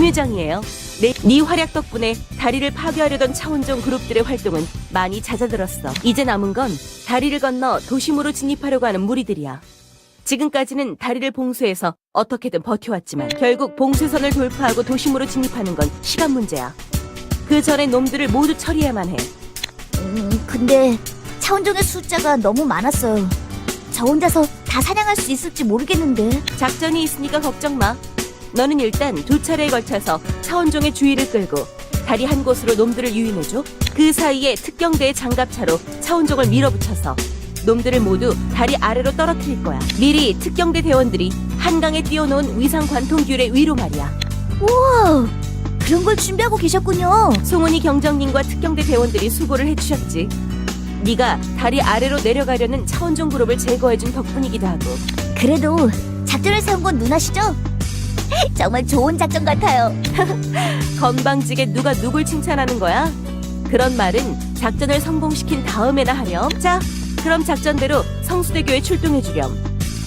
임유정이에요. 네, 네 활약 덕분에 다리를 파괴하려던 차원종 그룹들의 활동은 많이 잦아들었어. 이제 남은 건 다리를 건너 도심으로 진입하려고 하는 무리들이야. 지금까지는 다리를 봉쇄해서 어떻게든 버텨왔지만 결국 봉쇄선을 돌파하고 도심으로 진입하는 건 시간 문제야. 그 전에 놈들을 모두 처리해야만 해. 음, 근데 차원종의 숫자가 너무 많았어요. 저 혼자서 다 사냥할 수 있을지 모르겠는데. 작전이 있으니까 걱정 마. 너는 일단 두 차례에 걸쳐서 차원종의 주의를 끌고 다리 한 곳으로 놈들을 유인해줘. 그 사이에 특경대의 장갑차로 차원종을 밀어붙여서 놈들을 모두 다리 아래로 떨어뜨릴 거야. 미리 특경대 대원들이 한강에 띄워놓은 위상 관통귤의 위로 말이야. 우와, 그런 걸 준비하고 계셨군요. 송은이 경정님과 특경대 대원들이 수고를 해주셨지. 네가 다리 아래로 내려가려는 차원종 그룹을 제거해준 덕분이기도 하고 그래도 작전을 세운 건 누나시죠? 정말 좋은 작전 같아요. 건방지게 누가 누굴 칭찬하는 거야? 그런 말은 작전을 성공시킨 다음에나 하렴. 자, 그럼 작전대로 성수대교에 출동해 주렴.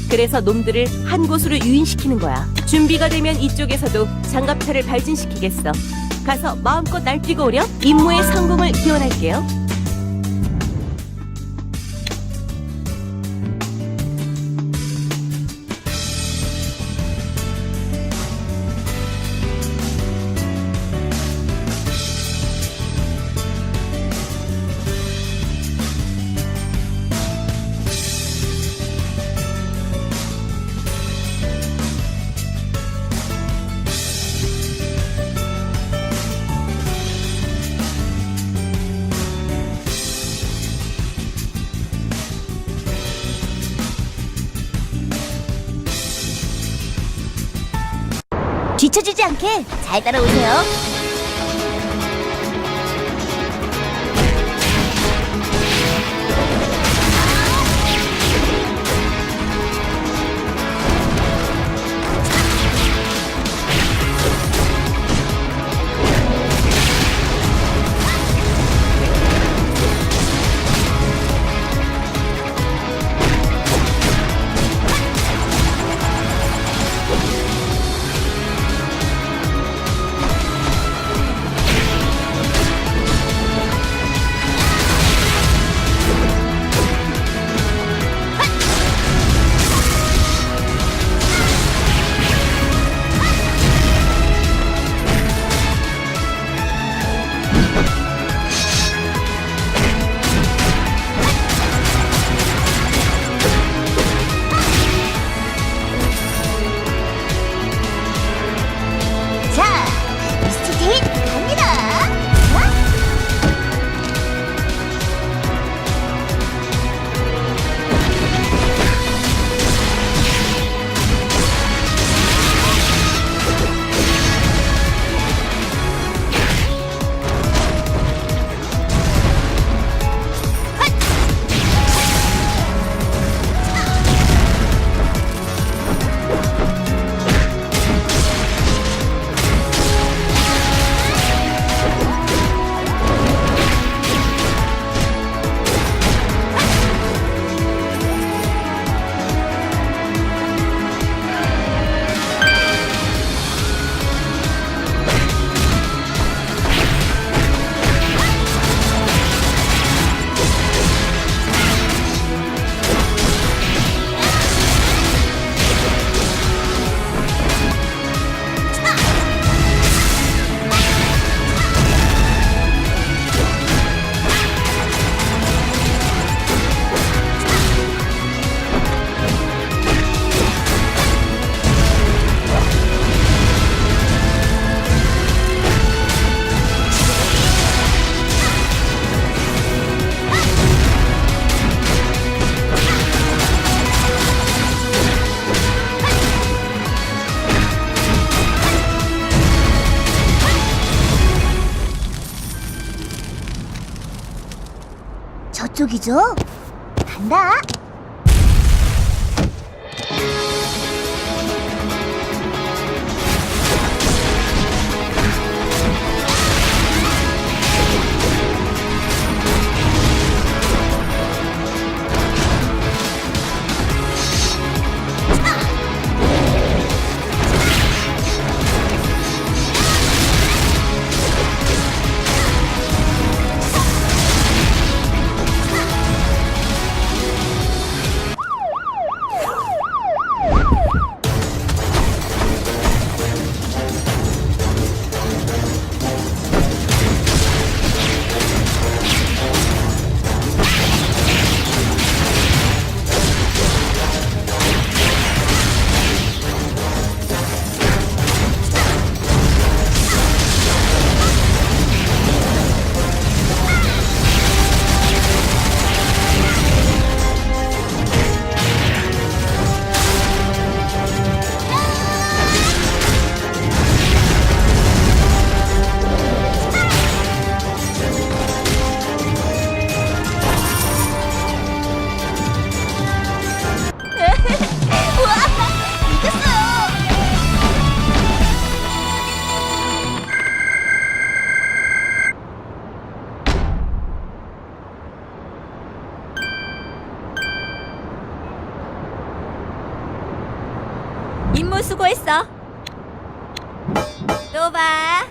그래서 놈들을 한 곳으로 유인시키는 거야. 준비가 되면 이쪽에서도 장갑차를 발진시키겠어. 가서 마음껏 날뛰고 오렴. 임무의 성공을 기원할게요. 뒤처지지 않게 잘 따라오세요. 저쪽이죠? 간다. 또 봐.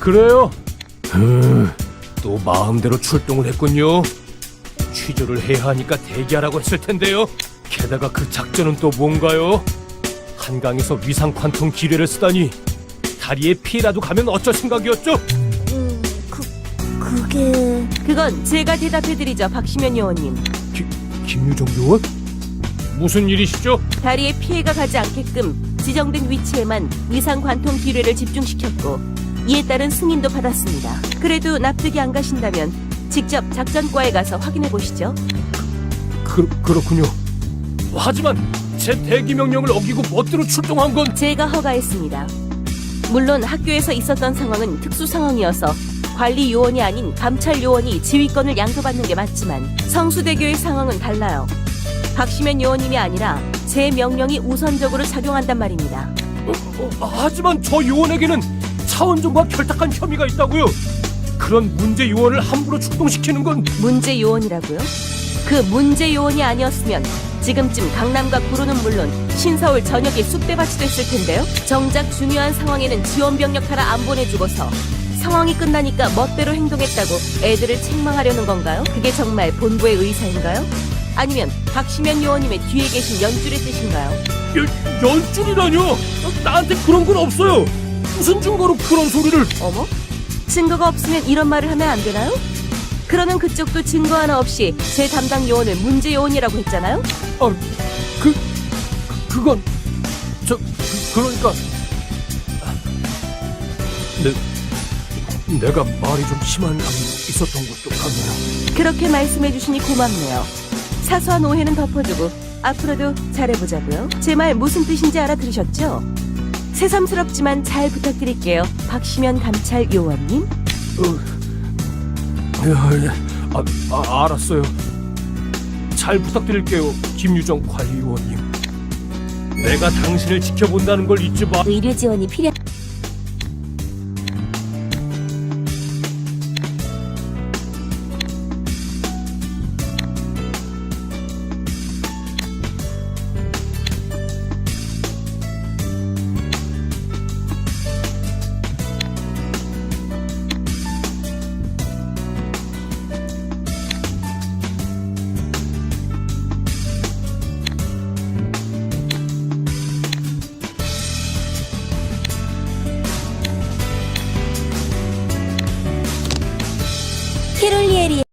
그래요? 으, 또 마음대로 출동을 했군요. 취조를 해야 하니까 대기하라고 했을 텐데요. 게다가 그 작전은 또 뭔가요? 한강에서 위상 관통 기뢰를 쓰다니 다리에 피해라도 가면 어쩔 생각이었죠? 음, 그 그게 그건 제가 대답해드리죠, 박시면 요원님. 기, 김유정 요원? 무슨 일이시죠? 다리에 피해가 가지 않게끔 지정된 위치에만 위상 관통 기뢰를 집중시켰고 이에 따른 승인도 받았습니다. 그래도 납득이 안 가신다면 직접 작전과에 가서 확인해 보시죠. 그, 그렇군요. 하지만 제 대기 명령을 어기고 멋대로 출동한 건 제가 허가했습니다. 물론 학교에서 있었던 상황은 특수 상황이어서 관리 요원이 아닌 감찰 요원이 지휘권을 양도받는 게 맞지만 성수대교의 상황은 달라요. 박시면 요원님이 아니라 제 명령이 우선적으로 작용한단 말입니다. 어, 어, 하지만 저 요원에게는 차원종과 결탁한 혐의가 있다고요. 그런 문제 요원을 함부로 출동시키는 건 문제 요원이라고요? 그 문제 요원이 아니었으면 지금쯤 강남과 구로는 물론 신서울 전역에 쑥대밭이 됐을 텐데요. 정작 중요한 상황에는 지원 병력 하나 안 보내주고서 상황이 끝나니까 멋대로 행동했다고 애들을 책망하려는 건가요? 그게 정말 본부의 의사인가요? 아니면 박시면 요원님의 뒤에 계신 연줄의 뜻인가요? 연, 연줄이라뇨? 나한테 그런 건 없어요. 무슨 증거로 그런 소리를? 어머? 증거가 없으면 이런 말을 하면 안 되나요? 그러는 그쪽도 증거 하나 없이 제 담당 요원을 문제 요원이라고 했잖아요? 아, 그, 그건 저 그, 그러니까 내 내가 말이 좀 심한 감이 있었던 것도 같네요. 그렇게 말씀해 주시니 고맙네요. 사소한 오해는 덮어두고 앞으로도 잘해보자고요. 제 말 무슨 뜻인지 알아들으셨죠? 새삼스럽지만 잘 부탁드릴게요. 박시면 감찰 요원님. 어, 야, 야, 아, 아, 알았어요. 잘 부탁드릴게요, 김유정 관리위원님. 내가 당신을 지켜본다는 걸 잊지 마. 의료 지원이 필요.